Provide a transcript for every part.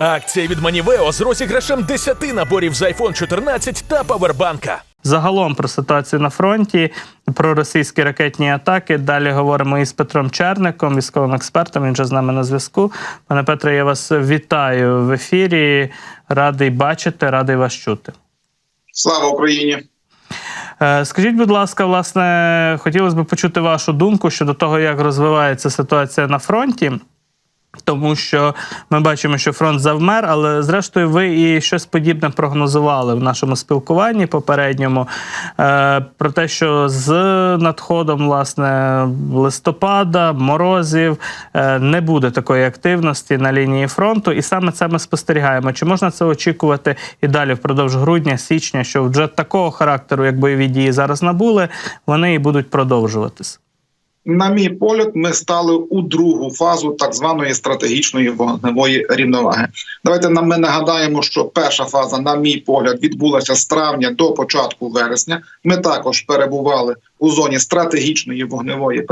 Акція від Манівео з розіграшем 10 наборів з iPhone 14 та павербанка. Загалом про ситуацію на фронті, про російські ракетні атаки. Далі говоримо із Петром Черником, військовим експертом. Він вже з нами на зв'язку. Пане Петре, я вас вітаю в ефірі. Радий бачити, радий вас чути. Слава Україні! Е, Скажіть, будь ласка, власне, хотілося б почути вашу думку щодо того, як розвивається ситуація на фронті. Тому що ми бачимо, що фронт завмер, але зрештою ви і щось подібне прогнозували в нашому спілкуванні попередньому е, про те, що з надходом власне листопада, морозів е, не буде такої активності на лінії фронту, і саме це ми спостерігаємо. Чи можна це очікувати і далі впродовж грудня, січня, що вже такого характеру, як бойові дії зараз набули, вони і будуть продовжуватись? На мій погляд, ми стали у другу фазу так званої стратегічної вогневої рівноваги. Давайте нам ми нагадаємо, що перша фаза, на мій погляд, відбулася з травня до початку вересня. Ми також перебували у зоні стратегічної вогневої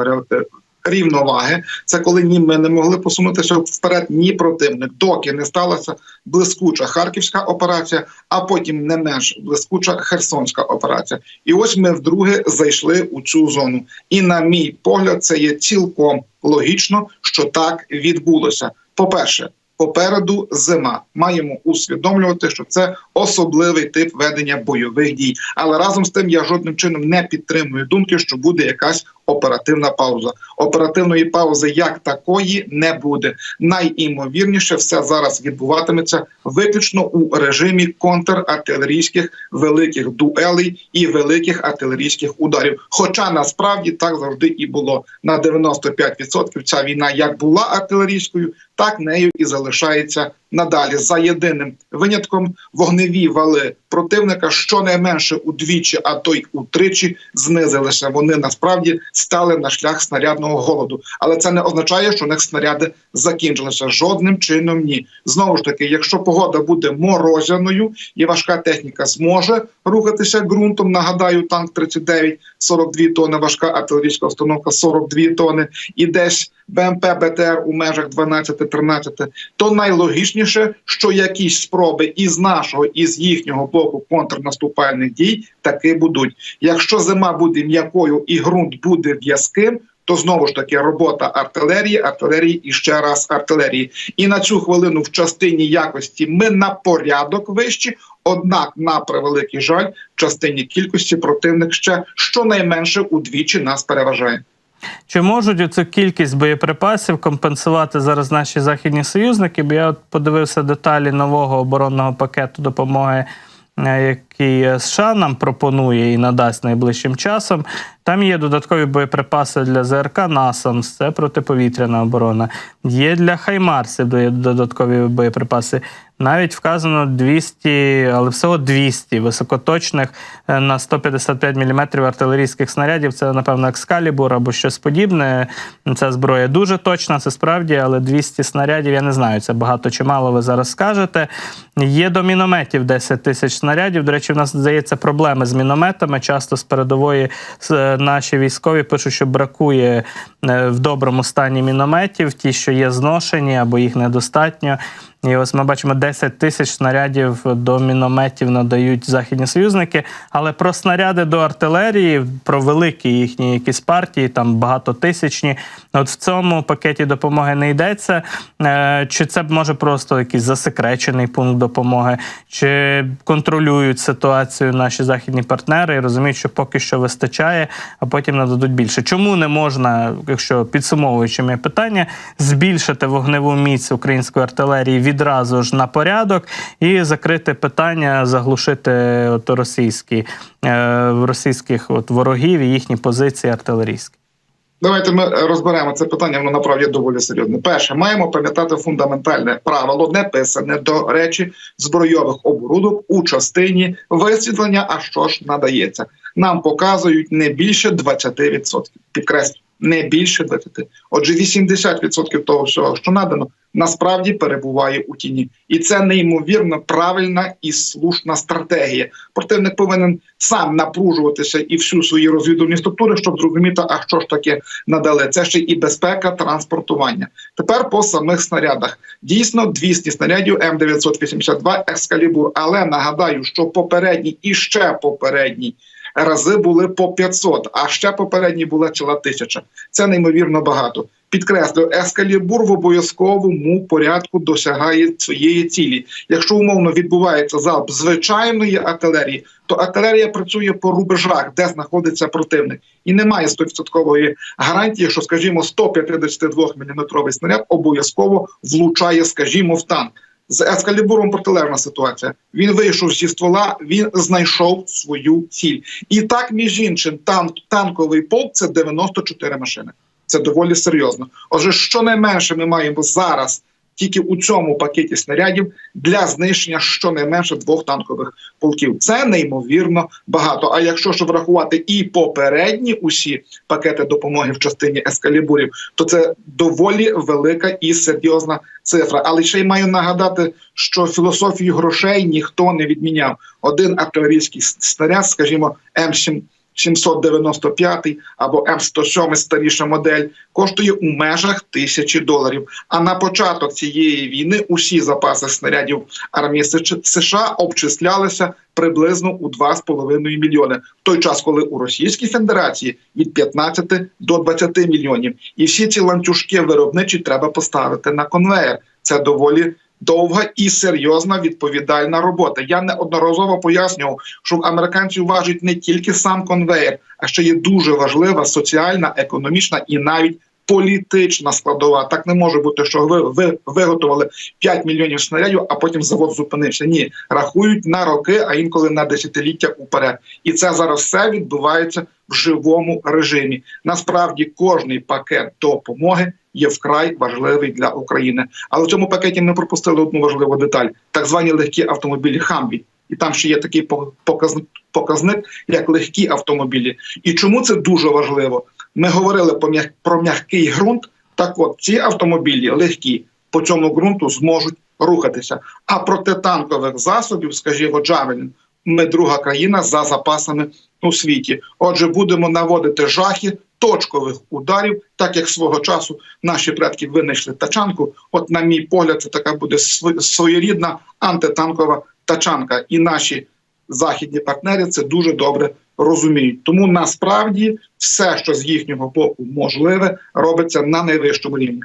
рівноваги. Це коли ні ми не могли посунутися вперед, ні противник, доки не сталася блискуча харківська операція, а потім не менш блискуча херсонська операція. І ось ми вдруге зайшли у цю зону. І на мій погляд, це є цілком логічно, що так відбулося. По перше. Попереду зима маємо усвідомлювати, що це особливий тип ведення бойових дій. Але разом з тим я жодним чином не підтримую думки, що буде якась оперативна пауза. Оперативної паузи як такої не буде. Найімовірніше, все зараз відбуватиметься виключно у режимі контрартилерійських великих дуелей і великих артилерійських ударів. Хоча насправді так завжди і було на 95% Ця війна як була артилерійською, так нею і залишається надалі. За єдиним винятком вогневі вали противника щонайменше удвічі, а то й утричі знизилися. Вони насправді стали на шлях снарядного голоду. Але це не означає, що у них снаряди закінчилися. Жодним чином ні. Знову ж таки, якщо погода буде морозяною і важка техніка зможе рухатися ґрунтом. Нагадаю, танк 39, 42 тони, важка артилерійська установка 42 тони, і десь БМП БТР у межах 12-13, то найлогічніше, що якісь спроби із нашого, і з їхнього блоку контрнаступальних дій таки будуть. Якщо зима буде м'якою і ґрунт буде в'язким. То знову ж таки робота артилерії, артилерії і ще раз артилерії. І на цю хвилину в частині якості ми на порядок вищі. Однак, на превеликий жаль, в частині кількості противник ще щонайменше удвічі нас переважає. Чи можуть цю кількість боєприпасів компенсувати зараз наші західні союзники? Бо я от подивився деталі нового оборонного пакету допомоги, е, який США нам пропонує і надасть найближчим часом. Там є додаткові боєприпаси для ЗРК «Насамс», це протиповітряна оборона. Є для Хаймарсів додаткові боєприпаси. Навіть вказано 200, але всього 200 високоточних е, на 155 мм артилерійських снарядів. Це, напевно, екскалібур або щось подібне. Ця зброя дуже точна, це справді, але 200 снарядів, я не знаю, це багато чи мало, ви зараз скажете. Є до мінометів 10 тисяч снарядів. До речі, в нас здається проблеми з мінометами. Часто з передової наші військові пишуть, що бракує е, в доброму стані мінометів, ті, що є зношені або їх недостатньо. І ось ми бачимо 10 тисяч снарядів до мінометів надають західні союзники. Але про снаряди до артилерії, про великі їхні якісь партії, там багатотисячні. От в цьому пакеті допомоги не йдеться. Е, Чи це може просто якийсь засекречений пункт допомоги, чи контролюють ситуацію наші західні партнери і розуміють, що поки що вистачає, а потім нададуть більше. Чому не можна, якщо підсумовуючи моє питання, збільшити вогневу міць української артилерії відразу ж на порядок і закрити питання, заглушити от російські е, російських от ворогів і їхні позиції артилерійські? Давайте ми розберемо це питання. Воно направді доволі серйозне. Перше, маємо пам'ятати фундаментальне правило, не писане до речі збройових оборудок у частині висвітлення. А що ж надається? Нам показують не більше 20%. Підкреслю не більше 20. Отже, 80% того всього, що надано, насправді перебуває у тіні, і це неймовірно правильна і слушна стратегія. Противник повинен сам напружуватися і всю свої розвідувальні структури, щоб зрозуміти, а що ж таке надали. Це ще і безпека транспортування. Тепер по самих снарядах. Дійсно, 200 снарядів М982 Екскалібур. Але нагадаю, що попередній і ще попередній рази були по 500, а ще попередній була ціла тисяча. Це неймовірно багато. Підкреслю, ескалібур в обов'язковому порядку досягає своєї цілі. Якщо умовно відбувається залп звичайної артилерії, то артилерія працює по рубежах, де знаходиться противник, і немає 100% гарантії, що, скажімо, 152 мм снаряд обов'язково влучає, скажімо, в танк. З ескалібуром протилежна ситуація. Він вийшов зі ствола, він знайшов свою ціль. І так, між іншим, танк, танковий полк це 94 машини. Це доволі серйозно. Отже, щонайменше ми маємо зараз тільки у цьому пакеті снарядів для знищення щонайменше двох танкових полків. Це неймовірно багато. А якщо ж врахувати і попередні усі пакети допомоги в частині ескалібурів, то це доволі велика і серйозна цифра. Але ще й маю нагадати, що філософію грошей ніхто не відміняв. Один артилерійський снаряд, скажімо, М7 795 або М107 старіша модель коштує у межах тисячі доларів. А на початок цієї війни усі запаси снарядів армії США обчислялися приблизно у 2,5 мільйони. В той час, коли у Російській Федерації від 15 до 20 мільйонів, і всі ці ланцюжки виробничі треба поставити на конвейер. Це доволі довга і серйозна відповідальна робота. Я неодноразово пояснював, що в американців важить не тільки сам конвейер, а ще є дуже важлива соціальна, економічна і навіть політична складова. Так не може бути, що ви, ви виготовили 5 мільйонів снарядів, а потім завод зупинився. Ні, рахують на роки, а інколи на десятиліття уперед. І це зараз все відбувається в живому режимі. Насправді, кожний пакет допомоги є вкрай важливий для України. Але в цьому пакеті ми пропустили одну важливу деталь: так звані легкі автомобілі Хамві. І там ще є такий показник, як легкі автомобілі. І чому це дуже важливо? Ми говорили про м'який ґрунт. Так, от ці автомобілі легкі по цьому ґрунту зможуть рухатися. А протитанкових засобів, скажімо, Джавелін, ми друга країна за запасами у світі. Отже, будемо наводити жахи точкових ударів, так як свого часу наші предки винайшли тачанку. От, на мій погляд, це така буде своєрідна антитанкова тачанка, і наші західні партнери це дуже добре розуміють. Тому насправді все, що з їхнього боку можливе, робиться на найвищому рівні.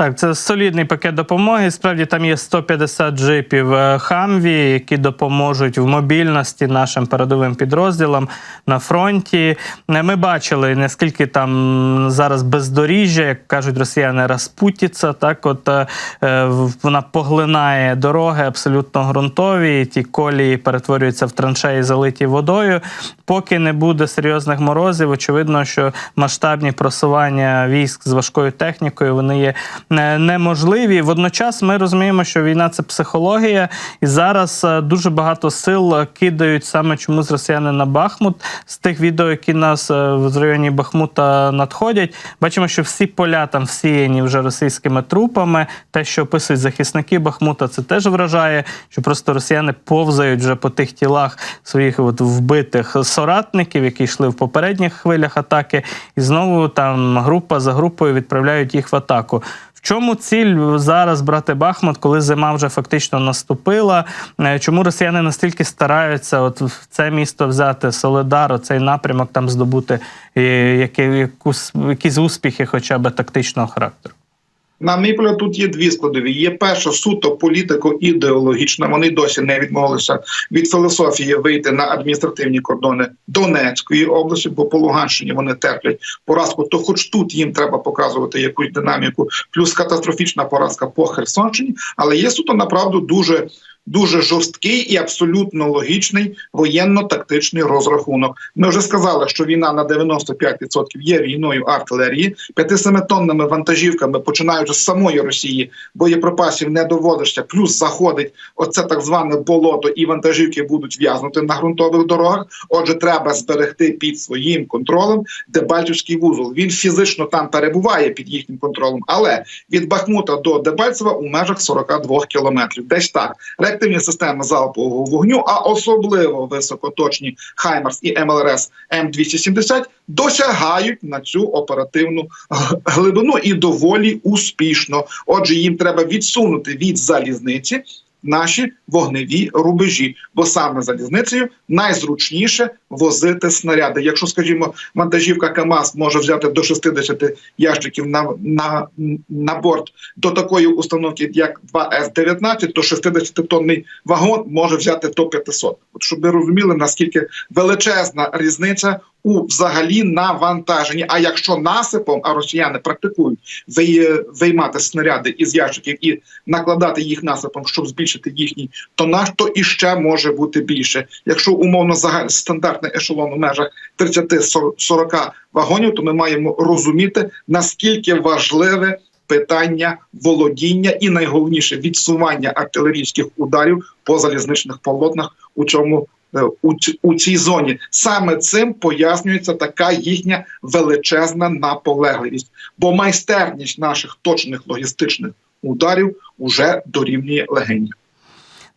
Так, це солідний пакет допомоги. Справді там є 150 джипів е, Хамві, які допоможуть в мобільності нашим передовим підрозділам на фронті. Е, Ми бачили наскільки там зараз бездоріжжя, як кажуть росіяни, розпутіться. Так, от е, вона поглинає дороги абсолютно ґрунтові. Ті колії перетворюються в траншеї, залиті водою. Поки не буде серйозних морозів, очевидно, що масштабні просування військ з важкою технікою вони є неможливі. Водночас ми розуміємо, що війна це психологія, і зараз дуже багато сил кидають саме чомусь росіяни на Бахмут. З тих відео, які нас в районі Бахмута надходять, бачимо, що всі поля там всіяні вже російськими трупами. Те, що описують захисники Бахмута, це теж вражає, що просто росіяни повзають вже по тих тілах своїх от вбитих соратників, які йшли в попередніх хвилях атаки, і знову там група за групою відправляють їх в атаку. Чому ціль зараз брати Бахмут, коли зима вже фактично наступила? Чому росіяни настільки стараються от в це місто взяти Соледар, цей напрямок там здобути якісь успіхи, хоча б тактичного характеру? На мій погляд, тут є дві складові. Є перша суто політико-ідеологічна. Вони досі не відмовилися від філософії вийти на адміністративні кордони Донецької області, бо по Луганщині вони терплять поразку. То, хоч тут їм треба показувати якусь динаміку, плюс катастрофічна поразка по Херсонщині, але є суто направду дуже дуже жорсткий і абсолютно логічний воєнно-тактичний розрахунок. Ми вже сказали, що війна на 95% є війною артилерії. 5-7-тонними вантажівками, починаючи з самої Росії, боєприпасів не доводишся, плюс заходить оце так зване болото, і вантажівки будуть в'язнути на ґрунтових дорогах. Отже, треба зберегти під своїм контролем Дебальцівський вузол. Він фізично там перебуває під їхнім контролем, але від Бахмута до Дебальцева у межах 42 кілометрів. Десь так реактивні системи залпового вогню, а особливо високоточні Хаймарс і МЛРС М270 досягають на цю оперативну глибину і доволі успішно. Отже, їм треба відсунути від залізниці. Наші вогневі рубежі, бо саме залізницею найзручніше возити снаряди. Якщо, скажімо, вантажівка КАМАЗ може взяти до 60 ящиків на, на, на борт до такої установки, як 2С-19, то 60-тонний вагон може взяти до 500. От щоб ви розуміли, наскільки величезна різниця у взагалі навантаженні. А якщо насипом, а росіяни практикують вий- виймати снаряди із ящиків і накладати їх насипом, щоб збільшити їхній тонаж, то іще може бути більше. Якщо умовно загаль стандартний ешелон у межах 30-40 вагонів, то ми маємо розуміти наскільки важливе питання володіння і найголовніше відсування артилерійських ударів по залізничних полотнах у цьому. е, у цій зоні саме цим пояснюється така їхня величезна наполегливість, бо майстерність наших точних логістичних ударів уже дорівнює легені.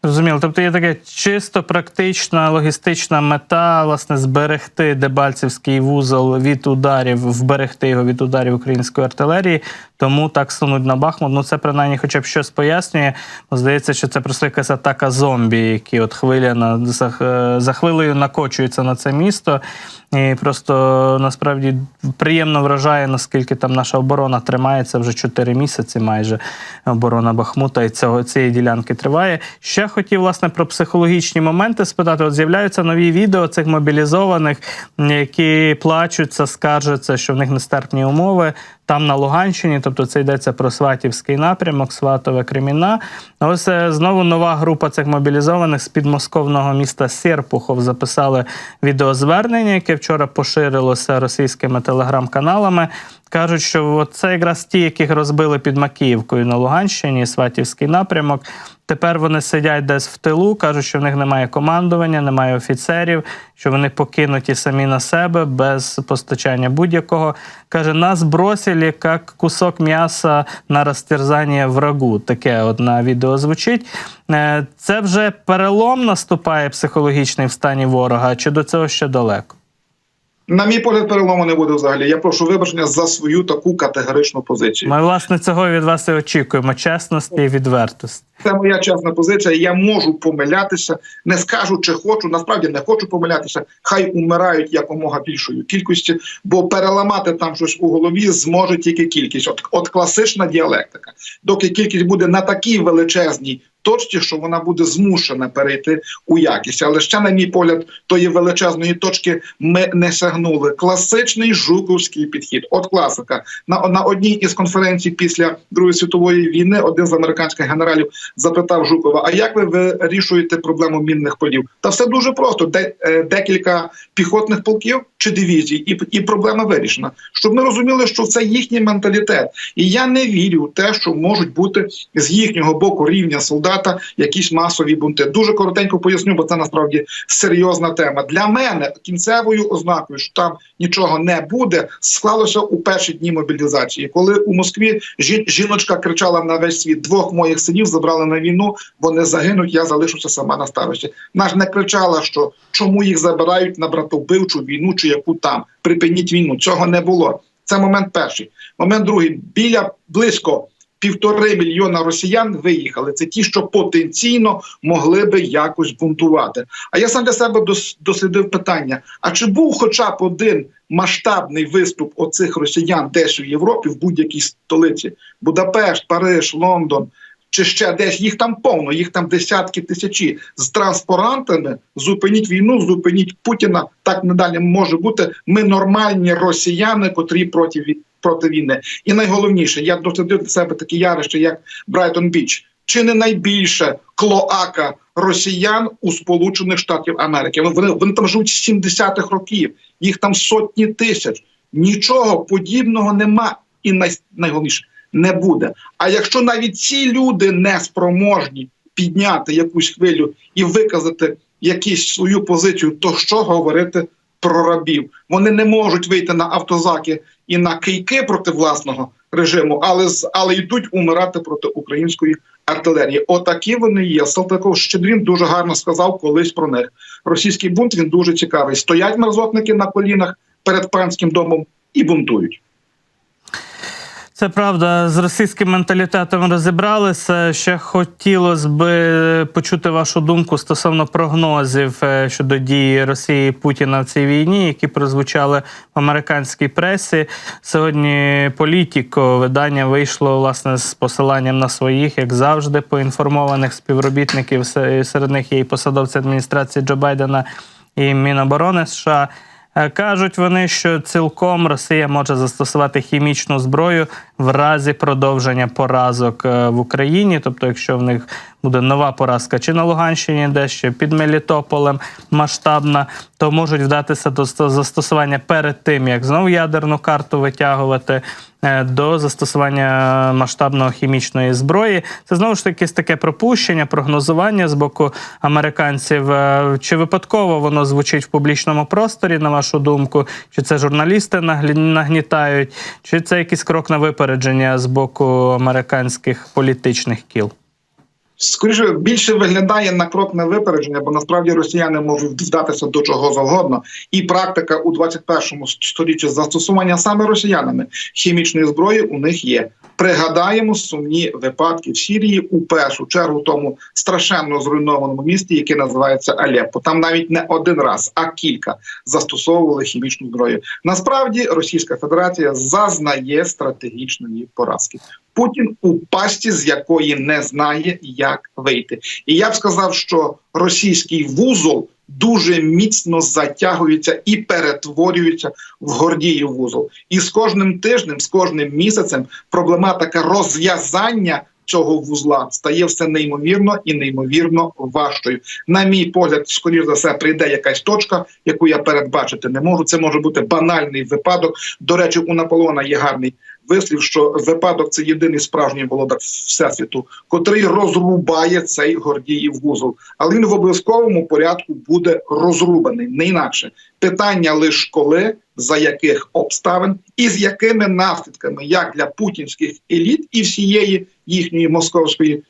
Зрозуміло. Тобто є така чисто практична логістична мета, власне, зберегти Дебальцевський вузол від ударів, вберегти його від ударів української артилерії. Тому так сунуть на Бахмут. Ну це принаймні хоча б щось пояснює. Здається, що це просто якась атака зомбі, які от хвиля на за, за хвилею накочуються на це місто. І просто насправді приємно вражає, наскільки там наша оборона тримається вже 4 місяці. Майже оборона Бахмута і цього цієї ділянки триває. Ще хотів власне про психологічні моменти спитати. От з'являються нові відео цих мобілізованих, які плачуться, скаржаться, що в них нестерпні умови. Там на Луганщині, тобто це йдеться про Сватівський напрямок, Сватове Креміна. Ось е, знову нова група цих мобілізованих з підмосковного міста Серпухов записали відеозвернення, яке вчора поширилося російськими телеграм-каналами. Кажуть, що це якраз ті, яких розбили під Макіївкою на Луганщині, Сватівський напрямок. Тепер вони сидять десь в тилу, кажуть, що в них немає командування, немає офіцерів, що вони покинуті самі на себе без постачання будь-якого. Каже, нас бросили як кусок м'яса на розтерзання врагу. Таке от на відео звучить. Е, Це вже перелом наступає психологічний в стані ворога, чи до цього ще далеко? На мій погляд, перелому не буде взагалі. Я прошу вибачення за свою таку категоричну позицію. Ми, власне, цього від вас і очікуємо: чесності і відвертості. Це моя чесна позиція. Я можу помилятися, не скажу, чи хочу. Насправді не хочу помилятися. Хай умирають якомога більшою кількістю, бо переламати там щось у голові зможе тільки кількість. От, от класична діалектика. Доки кількість буде на такій величезній точці, що вона буде змушена перейти у якість. Але ще, на мій погляд, тої величезної точки ми не сягнули. Класичний жуковський підхід. От класика на, на одній із конференцій після Другої світової війни один з американських генералів запитав Жукова: А як ви вирішуєте проблему мінних полів? Та все дуже просто: де, е, декілька піхотних полків чи дивізій, і, і проблема вирішена. Щоб ми розуміли, що це їхній менталітет. І я не вірю в те, що можуть бути з їхнього боку рівня солдата якісь масові бунти. Дуже коротенько поясню, бо це насправді серйозна тема. Для мене кінцевою ознакою, що там нічого не буде, склалося у перші дні мобілізації, коли у Москві жіночка кричала на весь світ: двох моїх синів забрали на війну, вони загинуть. Я залишуся сама на старості. Наш не кричала, що чому їх забирають на братовбивчу війну чи яку там припиніть війну. Цього не було. Це момент перший. Момент другий біля близько. Півтори мільйона росіян виїхали. Це ті, що потенційно могли би якось бунтувати. А я сам для себе дос- дослідив питання: а чи був хоча б один масштабний виступ оцих росіян десь у Європі в будь-якій столиці? Будапешт, Париж, Лондон. Чи ще десь їх там повно, їх там десятки тисячі з транспарантами. Зупиніть війну, зупиніть Путіна. Так надалі може бути. Ми нормальні росіяни, котрі проти ві- проти війни. І найголовніше, я дослідив для себе такі ярище, як Брайтон Біч. чи не найбільше клоака росіян у Сполучених Штатів Америки. Вони, вони там живуть з 70-х років, їх там сотні тисяч. Нічого подібного нема, і най, найголовніше не буде. А якщо навіть ці люди не спроможні підняти якусь хвилю і виказати якусь свою позицію, то що говорити про рабів? Вони не можуть вийти на автозаки і на кийки проти власного режиму, але з але йдуть умирати проти української артилерії. Отакі вони є. Салтаков Щедрін дуже гарно сказав колись про них. Російський бунт він дуже цікавий. Стоять мерзотники на колінах перед панським домом і бунтують. Це правда, з російським менталітетом розібралися. Ще хотілося би почути вашу думку стосовно прогнозів е, щодо дії Росії і Путіна в цій війні, які прозвучали в американській пресі. Сьогодні політіко видання вийшло власне з посиланням на своїх, як завжди, поінформованих співробітників. Серед них є і посадовці адміністрації Джо Байдена і Міноборони США. Е, Кажуть вони, що цілком Росія може застосувати хімічну зброю в разі продовження поразок е, в Україні. Тобто, якщо в них буде нова поразка чи на Луганщині, де ще під Мелітополем масштабна, то можуть вдатися до застосування перед тим, як знову ядерну карту витягувати. е, До застосування масштабного хімічної зброї, це знову ж таки таке пропущення, прогнозування з боку американців. Е, Чи випадково воно звучить в публічному просторі, на вашу думку? Чи це журналісти нагнітають, чи це якийсь крок на випередження з боку американських політичних кіл? Скоріше більше виглядає на крок на випередження, бо насправді росіяни можуть вдатися до чого завгодно. І практика у 21 сторіччі застосування саме росіянами хімічної зброї у них є. Пригадаємо сумні випадки в Сірії у першу чергу тому страшенно зруйнованому місті, яке називається Алеппо. Там навіть не один раз, а кілька застосовували хімічну зброю. Насправді Російська Федерація зазнає стратегічної поразки. Путін у пасті, з якої не знає, як вийти. І я б сказав, що російський вузол дуже міцно затягується і перетворюється в Гордіїв вузол. І з кожним тижнем, з кожним місяцем проблематика розв'язання цього вузла стає все неймовірно і неймовірно важчою. На мій погляд, скоріш за все, прийде якась точка, яку я передбачити не можу. Це може бути банальний випадок. До речі, у Наполеона є гарний вислів, що випадок це єдиний справжній володар всесвіту, котрий розрубає цей гордіїв вузол. Але він в обов'язковому порядку буде розрубаний, не інакше. Питання лише коли, за яких обставин і з якими наслідками, як для путінських еліт і всієї їхньої московської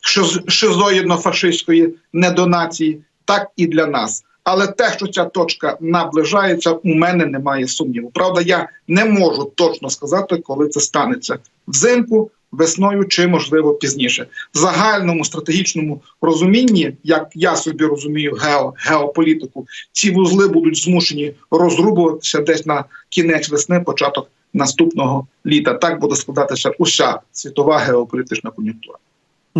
шиз- шизоїдно-фашистської недонації, так і для нас. Але те, що ця точка наближається, у мене немає сумніву. Правда, я не можу точно сказати, коли це станеться взимку, весною чи можливо пізніше. В загальному стратегічному розумінні, як я собі розумію, гео, геополітику, ці вузли будуть змушені розрубуватися десь на кінець весни, початок наступного літа. Так буде складатися уся світова геополітична кон'юнктура.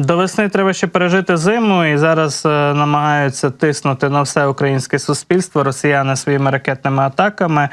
До весни треба ще пережити зиму, і зараз е, намагаються тиснути на все українське суспільство. Росіяни своїми ракетними атаками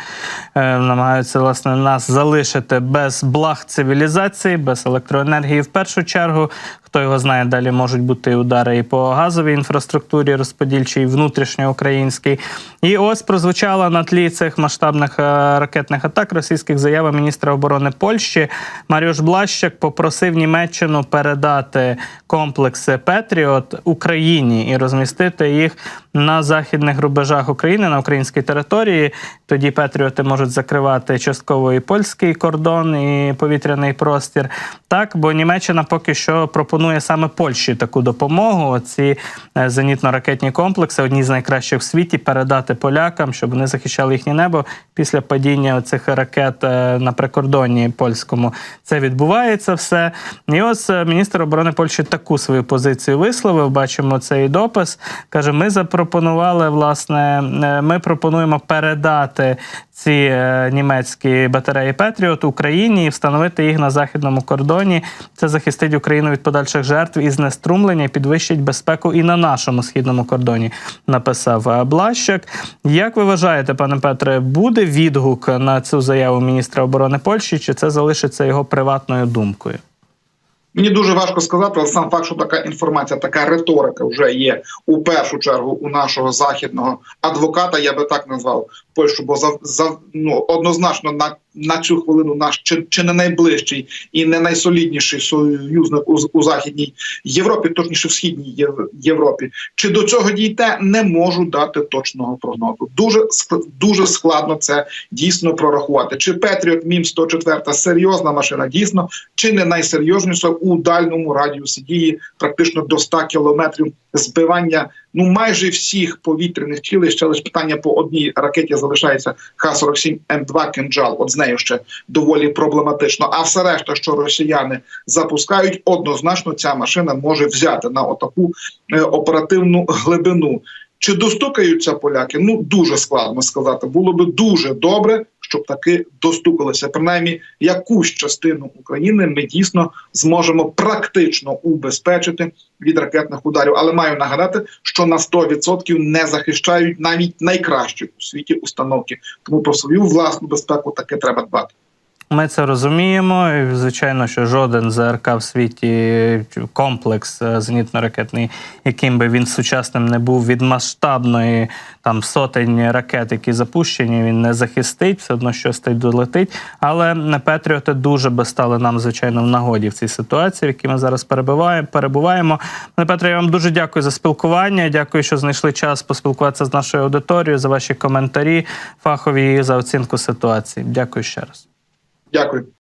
е, намагаються власне нас залишити без благ цивілізації, без електроенергії. В першу чергу, хто його знає, далі можуть бути удари і по газовій інфраструктурі, розподільчій, внутрішньоукраїнській. І ось прозвучала на тлі цих масштабних е, ракетних атак російських заява міністра оборони Польщі Маріуш Блащак попросив Німеччину передати комплекси Петріот Україні і розмістити їх на західних рубежах України на українській території. Тоді Петріоти можуть закривати частково і польський кордон, і повітряний простір. Так, бо Німеччина поки що пропонує саме Польщі таку допомогу. Ці е, зенітно-ракетні комплекси, одні з найкращих в світі, передати полякам, щоб вони захищали їхнє небо після падіння цих ракет е, на прикордонні польському. Це відбувається все. І ось е, міністр оборони Польщі таку свою позицію висловив. Бачимо цей допис. Каже: ми запропонували власне, е, ми пропонуємо передати ці е, німецькі батареї Петріот Україні і встановити їх на західному кордоні. Це захистить Україну від подальших жертв і знеструмлення, і підвищить безпеку і на нашому східному кордоні. Написав е, Блащак. Як ви вважаєте, пане Петре, буде відгук на цю заяву міністра оборони Польщі, чи це залишиться його приватною думкою? Мені дуже важко сказати, але сам факт, що така інформація, така риторика вже є у першу чергу у нашого західного адвоката, я би так назвав Польщу, бо за, за ну однозначно на, на цю хвилину наш чи, чи не найближчий і не найсолідніший союзник у, у західній Європі, точніше в східній Єв- Європі. Чи до цього дійде, не можу дати точного прогнозу. Дуже дуже складно це дійсно прорахувати. Чи Петріот Мім 104 серйозна машина, дійсно, чи не найсерйозніша у дальньому радіусі дії, практично до 100 кілометрів збивання ну майже всіх повітряних цілей. Ще лише питання по одній ракеті залишається Х-47 М2 «Кинджал». От з нею ще доволі проблематично. А все решта, що росіяни запускають, однозначно ця машина може взяти на отаку е, оперативну глибину. Чи достукаються поляки? Ну дуже складно сказати. Було би дуже добре, щоб таки достукалися. Принаймні, якусь частину України ми дійсно зможемо практично убезпечити від ракетних ударів. Але маю нагадати, що на 100% не захищають навіть найкращі у світі установки. Тому про свою власну безпеку таки треба дбати. Ми це розуміємо. І, звичайно, що жоден ЗРК в світі комплекс е, зенітно-ракетний, яким би він сучасним не був від масштабної там сотень ракет, які запущені, він не захистить, все одно щось та й долетить. Але Петріоти дуже би стали нам, звичайно, в нагоді в цій ситуації, в якій ми зараз перебуваємо. Пане Петре, я вам дуже дякую за спілкування. Дякую, що знайшли час поспілкуватися з нашою аудиторією, за ваші коментарі фахові за оцінку ситуації. Дякую ще раз. Дякую.